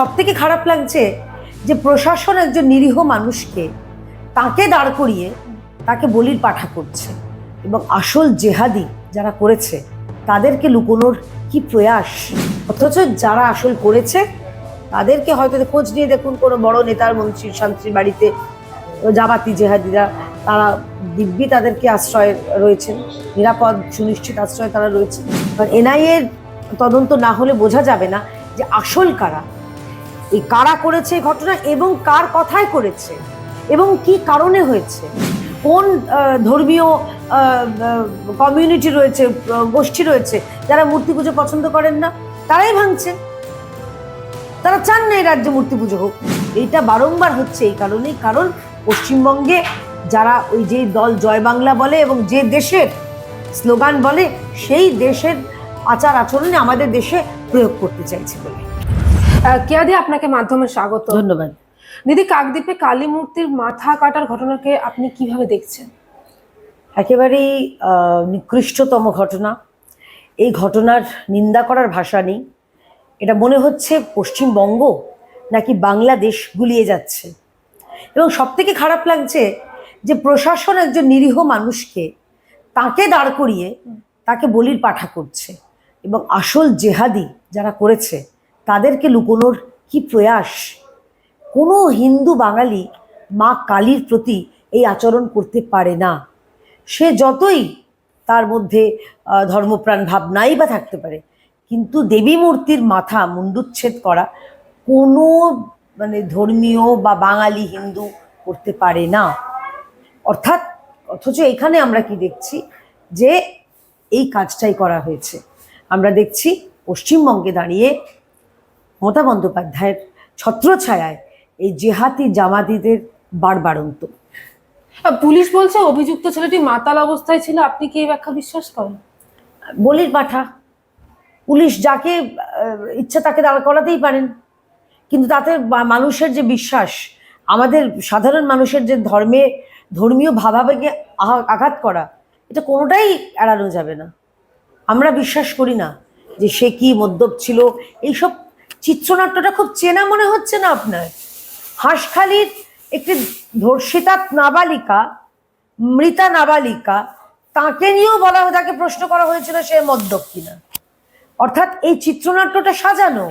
সব থেকে খারাপ লাগছে যে প্রশাসন একজন নিরীহ মানুষকে তাকে দাঁড় করিয়ে তাকে বলির পাঠা করছে এবং আসল জেহাদি যারা করেছে, তাদেরকে লুকোনোর কি প্রয়াস? অথচ যারা আসল করেছে, তাদেরকে হয়তো খোঁজ নিয়ে দেখুন কোনো বড় নেতার মন্ত্রী, শান্তির বাড়িতে জামাতি জেহাদিরা, তারা দিব্যি তাদেরকে আশ্রয় রয়েছেন, নিরাপদ, সুনিশ্চিত আশ্রয় তারা রয়েছে এনআইএর তদন্ত না হলে বোঝা যাবে না যে আসল কারা। এই কারা করেছে ঘটনা এবং কার কথায় করেছে? এবং কি কারণে হয়েছে? কোন ধর্মীয় কমিউনিটি রয়েছে গোষ্ঠী রয়েছে, যারা মূর্তি পুজো পছন্দ করেন না, তারাই ভাঙছে। তারা চান না এই রাজ্যে মূর্তি পুজো হোক। এইটা বারংবার হচ্ছে এই কারণেই। কারণ পশ্চিমবঙ্গে যারা ওই যে দল জয় বাংলা বলে এবং যে দেশের স্লোগান বলে, সেই দেশের আচার আচরণে আমাদের দেশে প্রয়োগ করতে চাইছে বলে। আহ, কেয়া দি আপনাকে মাধ্যমে স্বাগত? ধন্যবাদ। দিদি কাকদ্বীপে কালী মূর্তির মাথা কাটার ঘটনাকে আপনি কীভাবে দেখছেন? একেবারেই নিকৃষ্টতম ঘটনা। এই ঘটনার নিন্দা করার ভাষা নেই। এটা মনে হচ্ছে পশ্চিমবঙ্গ নাকি বাংলাদেশ গুলিয়ে যাচ্ছে। এবং সব থেকে খারাপ লাগছে যে প্রশাসন একজন নিরীহ মানুষকে তাকে দাঁড় করিয়ে তাকে বলির পাঠা করছে এবং আসল জেহাদি যারা করেছে তাদেরকে লুকোনোর কি প্রয়াস? কোনো হিন্দু বাঙালি মা কালীর প্রতি এই আচরণ করতে পারে না। সে যতই তার মধ্যে ধর্মপ্রাণ ভাবনাই বা থাকতে পারে, কিন্তু দেবী মূর্তির মাথা মুন্ডুচ্ছেদ করা কোনো মানে ধর্মীয় বা বাঙালি হিন্দু করতে পারে না। অর্থাৎ, অথচ এখানে আমরা কি দেখছি? যে এই কাজটাই করা হয়েছে। আমরা দেখছি পশ্চিমবঙ্গে দাঁড়িয়ে মমতা বন্দ্যোপাধ্যায়ের ছত্রছায়ায় এই জেহাতি জামাতিদের বাড়বাড়ন্ত আহ, পুলিশ বলছে অভিযুক্ত ছেলেটি মাতাল অবস্থায় ছিল। আপনি কি এই ব্যাখ্যা বিশ্বাস করেন? বলির পাঠা। পুলিশ যাকে ইচ্ছা তাকে দাঁড় করাতেই পারেন। কিন্তু তাতে মানুষের যে বিশ্বাস আমাদের সাধারণ মানুষের যে ধর্মে ধর্মীয় ভাবাবেগে আঘাত করা এটা কোনোটাই এড়ানো যাবে না। আমরা বিশ্বাস করি না যে সে কি মদ্যপ ছিল। এইসব চিত্রনাট্যটা খুব চেনা মনে হচ্ছে না আপনার? হাঁসখালির একটি ধর্ষিতা নাবালিকা, মৃতা নাবালিকা, তাকে নিয়েও বলা তাকে প্রশ্ন করা হয়েছিল সে মদ্যপ কিনা। অর্থাৎ এই চিত্রনাট্যটা সাজানো,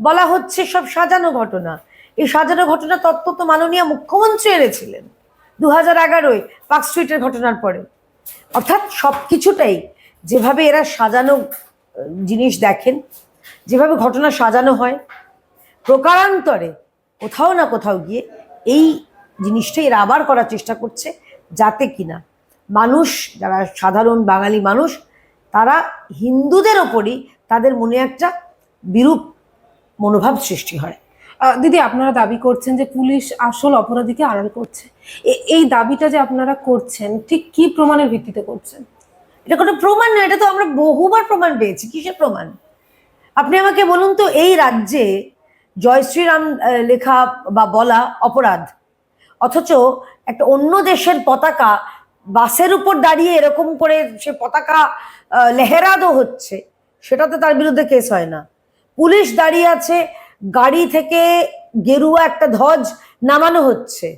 বলা হচ্ছে সব সাজানো ঘটনা। এই সাজানো ঘটনা তত্ত্ব তো মাননীয় মুখ্যমন্ত্রী এনেছিলেন দু হাজার এগারোয় পার্ক স্ট্রিটের ঘটনার পরে। অর্থাৎ সব কিছুটাই যেভাবে এরা সাজানো জিনিস দেখেন যেভাবে ঘটনা সাজানো হয় প্রকারান্তরে কোথাও না কোথাও গিয়ে এই জিনিসটাই এরা আবার করার চেষ্টা করছে যাতে কিনা মানুষ যারা সাধারণ বাঙালি মানুষ তারা হিন্দুদের ওপরই তাদের মনে একটা বিরূপ মনোভাব সৃষ্টি হয়। দিদি আপনারা দাবি করছেন যে পুলিশ আসল অপরাধীকে আড়াল করছে। এই দাবিটা যে আপনারা করছেন ঠিক কি প্রমাণের ভিত্তিতে করছেন? এটা কোনো প্রমাণ না এটা তো আমরা বহুবার প্রমাণ পেয়েছি। কিসের প্রমাণ? আপনি আমাকে বলুন তো, এই রাজ্যে জয় শ্রীরাম লেখা বা বলা অপরাধ। অথচ একটা অন্য দেশের পতাকা বাসের উপর দাঁড়িয়ে এরকম করে সে পতাকা লেহেরাদও হচ্ছে, সেটাতে তার বিরুদ্ধে কেস হয় না। পুলিশ দাঁড়িয়ে আছে, গাড়ি থেকে গেরুয়া একটা ধ্বজ নামানো হচ্ছে।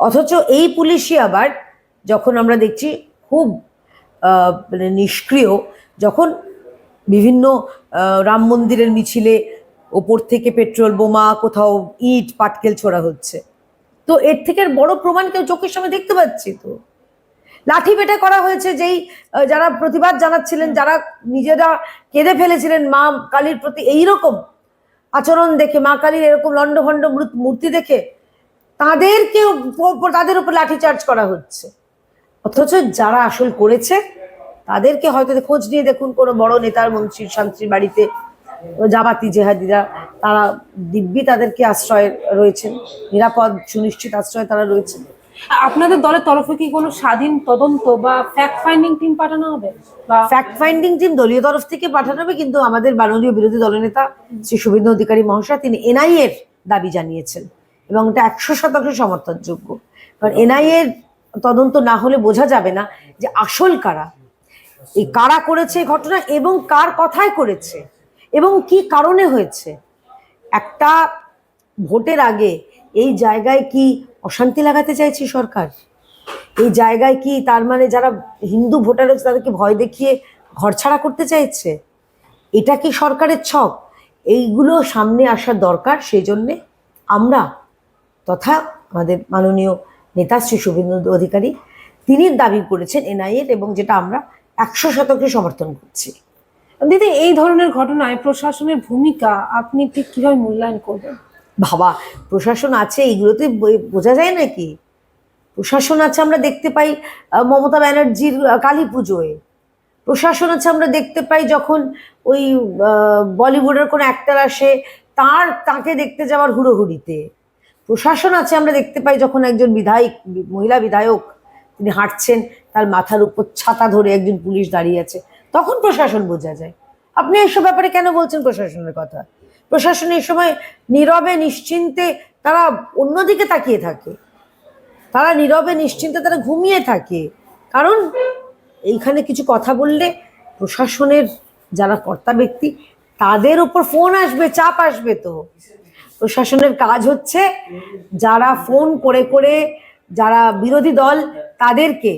অথচ এই পুলিশই আবার, যখন আমরা দেখছি খুব মানে নিষ্ক্রিয়, যখন বিভিন্ন রাম মন্দিরের মিছিলে ওপর থেকে পেট্রোল বোমা, কোথাও ইট, পাটকেল ছোড়া হচ্ছে। তো এর থেকে বড় প্রমাণ কেউ চোখের সামনে দেখতে পাচ্ছি তো? লাঠি পেটা করা হয়েছে যেই যারা প্রতিবাদ জানাচ্ছিলেন, যারা নিজেরা কেঁদে ফেলেছিলেন মা কালীর প্রতি এইরকম আচরণ দেখে, মা কালীর এরকম লণ্ডভণ্ড মূর্ত- দেখে তাদেরকে তাদের উপর লাঠিচার্জ করা হচ্ছে। অথচ যারা আসল করেছে তাদেরকে হয়তো খোঁজ নিয়ে দেখুন কোনো বড় নেতার মন্ত্রী শান্তির বাড়িতে জামাতি জেহাদিরা তারা দিব্যি তাদেরকে আশ্রয় রয়েছেন। নিরাপদ সুনিশ্চিত আশ্রয় তারা রয়েছেন। আপনাদের দলের তরফে কি কোনো স্বাধীন তদন্ত বা ফ্যাক্ট ফাইন্ডিং টিম পাঠানো হবে? বা ফ্যাক্ট ফাইন্ডিং টিম দলীয় তরফ থেকে পাঠানো হবে কিন্তু আমাদের মাননীয় বিরোধী দলনেতা শ্রী শুভেন্দু অধিকারী মহাশয় তিনি এনআই এর দাবি জানিয়েছেন এবং এটা একশো শতাংশ সমর্থনযোগ্য। কারণ এনআই এর তদন্ত না হলে বোঝা যাবে না যে আসল কারা এই কারা করেছে ঘটনা এবং কার কথায় করেছে এবং কি কারণে হয়েছে? একটা ভোটের আগে এই জায়গায় কি অশান্তি লাগাতে চাইছে সরকার? এই জায়গায় কি তার মানে যারা হিন্দু ভোটার হচ্ছে তাদেরকে ভয় দেখিয়ে ঘরছাড়া করতে চাইছে? এটা কি সরকারের ছক? এইগুলো সামনে আসার দরকার, সেই জন্যে আমরা তথা আমাদের মাননীয় নেতা শ্রী শুভেন্দু অধিকারী তিনি দাবি করেছেন এনআইএর এবং যেটা আমরা একশো শতকে সমর্থন করছি। দিদি, এই ধরনের ঘটনায় প্রশাসনের ভূমিকা আপনি ঠিক কীভাবে মূল্যায়ন করবেন? বাবা, প্রশাসন আছে, এইগুলোতে বোঝা যায় নাকি? প্রশাসন আছে আমরা দেখতে পাই মমতা ব্যানার্জির কালী পুজোয়। প্রশাসন আছে আমরা দেখতে পাই যখন ওই বলিউডের কোনো অ্যাক্টার আসে, তার, তাকে দেখতে যাওয়ার হুড়োহুড়িতে। প্রশাসন আছে আমরা দেখতে পাই যখন একজন বিধায়ক, মহিলা বিধায়ক, তিনি হাঁটছেন তার মাথার উপর ছাতা ধরে একজন পুলিশ দাঁড়িয়ে আছে। তখন প্রশাসন বোঝা যায়। আপনি এসব ব্যাপারে কেন বলছেন প্রশাসনের কথা? প্রশাসন এই সময় নীরবে, নিশ্চিন্তে তারা অন্যদিকে তাকিয়ে থাকে। তারা নীরবে, নিশ্চিন্তে তারা ঘুমিয়ে থাকে। কারণ এইখানে কিছু কথা বললে প্রশাসনের যারা কর্তা ব্যক্তি, তাদের উপর ফোন আসবে, চাপ আসবে তো। প্রশাসনের কাজ হচ্ছে যারা ফোন করে করে যারা বিরোধী দল, তাদেরকে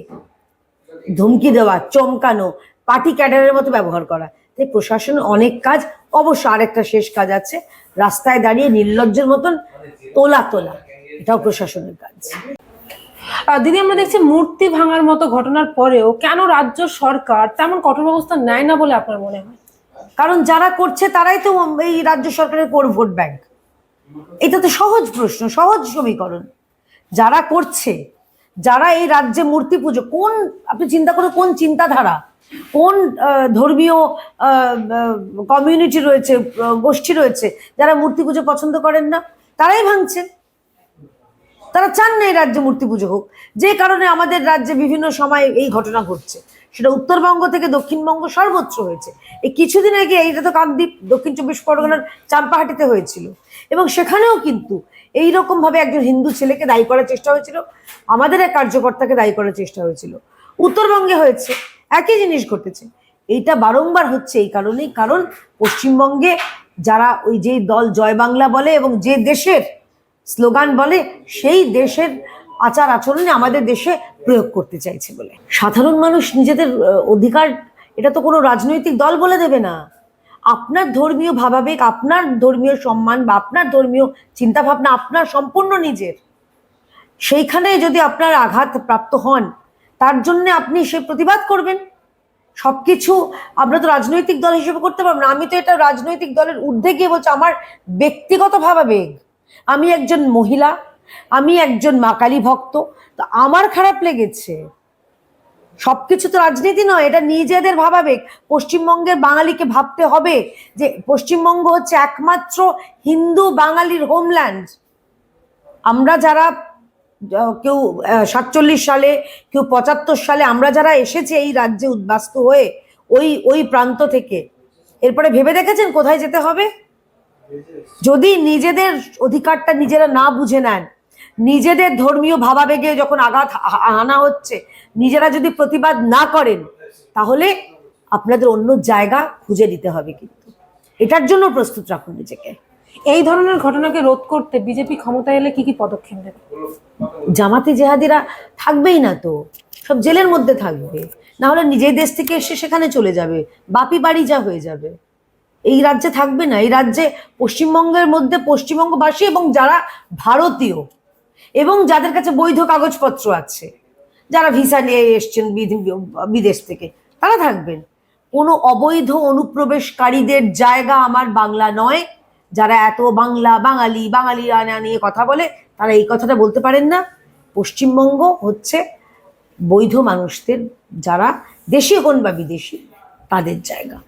ধমকি দেওয়া চমকানো পার্টি ক্যাডারের মতো ব্যবহার করা। তাই প্রশাসন অনেক কাজ অবশ্য আরেকটা শেষ কাজ আছে রাস্তায় দাঁড়িয়ে নির্লজ্জের মতন তোলা তোলা। এটাও প্রশাসনের কাজ। দিদি আমরা দেখছি মূর্তি ভাঙার মতো ঘটনার পরেও কেন রাজ্য সরকার তেমন কঠোর ব্যবস্থা নেয় না বলে আপনার মনে হয়? কারণ যারা করছে তারাই তো এই রাজ্য সরকারের কোর ভোট ব্যাংক। এটা তো সহজ প্রশ্ন সহজ সমীকরণ। যারা করছে যারা এই রাজ্যে মূর্তি পুজো, কোন, আপনি চিন্তা করুন কোন চিন্তাধারা, কোন ধর্মীয় কমিউনিটি রয়েছে গোষ্ঠী রয়েছে, যারা মূর্তি পুজো পছন্দ করেন না, তারাই ভাঙছেন তারা চান না এই রাজ্যে মূর্তি পুজো হোক। যে কারণে আমাদের রাজ্যে বিভিন্ন সময় এই ঘটনা ঘটছে। সেটা উত্তরবঙ্গ থেকে দক্ষিণবঙ্গ সর্বত্র হয়েছে। এই কিছুদিন আগে এইটা তো কাকদ্বীপ, দক্ষিণ চব্বিশ পরগনার চাম্পাহাটিতে হয়েছিল। এবং সেখানেও কিন্তু এই রকম ভাবে একজন হিন্দু ছেলেকে দায়ী করার চেষ্টা হয়েছিল, আমাদের এক কার্যকর্তাকে দায়ী করার চেষ্টা হয়েছিল। উত্তরবঙ্গে হয়েছে, একই জিনিস ঘটেছে। এইটা বারংবার হচ্ছে এই কারণেই, কারণ পশ্চিমবঙ্গে যারা ওই যে দল জয় বাংলা বলে এবং যে দেশের স্লোগান বলে, সেই দেশের আচার আচরণে আমাদের দেশে প্রয়োগ করতে চাইছে বলে। সাধারণ মানুষ নিজেদের, অধিকার, এটা তো কোনো রাজনৈতিক দল বলে দেবে না। আপনার ধর্মীয় ভাবাবেগ, আপনার ধর্মীয় সম্মান বা আপনার ধর্মীয় চিন্তাভাবনা আপনার সম্পূর্ণ নিজের। সেইখানে যদি আপনার আঘাত প্রাপ্ত হন, তার জন্য আপনি সে প্রতিবাদ করবেন। সবকিছু আমরা তো রাজনৈতিক দল হিসেবে করতে পারব না। আমি তো এটা রাজনৈতিক দলের ঊর্ধ্বে গিয়ে বলছি, আমার ব্যক্তিগত ভাবাবেগ। আমি একজন মহিলা, আমি একজন মা কালী ভক্ত, তো আমার খারাপ লেগেছে। সবকিছু তো রাজনীতি নয়, এটা নিজেদের ভাবাবেগ। পশ্চিমবঙ্গের বাঙালিকে ভাবতে হবে যে পশ্চিমবঙ্গ হচ্ছে একমাত্র হিন্দু বাঙালির হোমল্যান্ড আমরা যারা কেউ সাতচল্লিশ সালে, কেউ পঁচাত্তর সালে, আমরা যারা এসেছি এই রাজ্যে উদ্বাস্ত হয়ে, ওই ওই প্রান্ত থেকে। এরপরে ভেবে দেখেছেন কোথায় যেতে হবে? যদি নিজেদের অধিকারটা নিজেরা না বুঝে নেন নিজেদের ধর্মীয় ভাবাবেগে যখন আঘাত আনা হচ্ছে নিজেরা যদি প্রতিবাদ না করেন তাহলে আপনাদের অন্য জায়গা খুঁজে নিতে হবে কিন্তু। এটার জন্য প্রস্তুত রাখুন নিজেকে। এই ধরনের ঘটনাকে রোধ করতে বিজেপি ক্ষমতায় এলে কি কি পদক্ষেপ নেবে? জামাতি জেহাদিরা থাকবেই না তো সব জেলের মধ্যে থাকবে। না হলে নিজের দেশ থেকে এসে সেখানে চলে যাবে বাপি বাড়ি যা হয়ে যাবে। এই রাজ্যে থাকবে না এই রাজ্যে পশ্চিমবঙ্গের মধ্যে পশ্চিমবঙ্গবাসী এবং যারা ভারতীয় এবং যাদের কাছে বৈধ কাগজপত্র আছে, যারা ভিসা নিয়ে এসছেন বিদেশ থেকে, তারা থাকবেন। কোনো অবৈধ অনুপ্রবেশকারীদের জায়গা আমার বাংলা নয়। যারা এত বাংলা, বাঙালি বাঙালি আনা নিয়ে কথা বলে, তারা এই কথাটা বলতে পারেন না। পশ্চিমবঙ্গ হচ্ছে বৈধ মানুষদের, যারা দেশীয় কোন বা বিদেশি, তাদের জায়গা।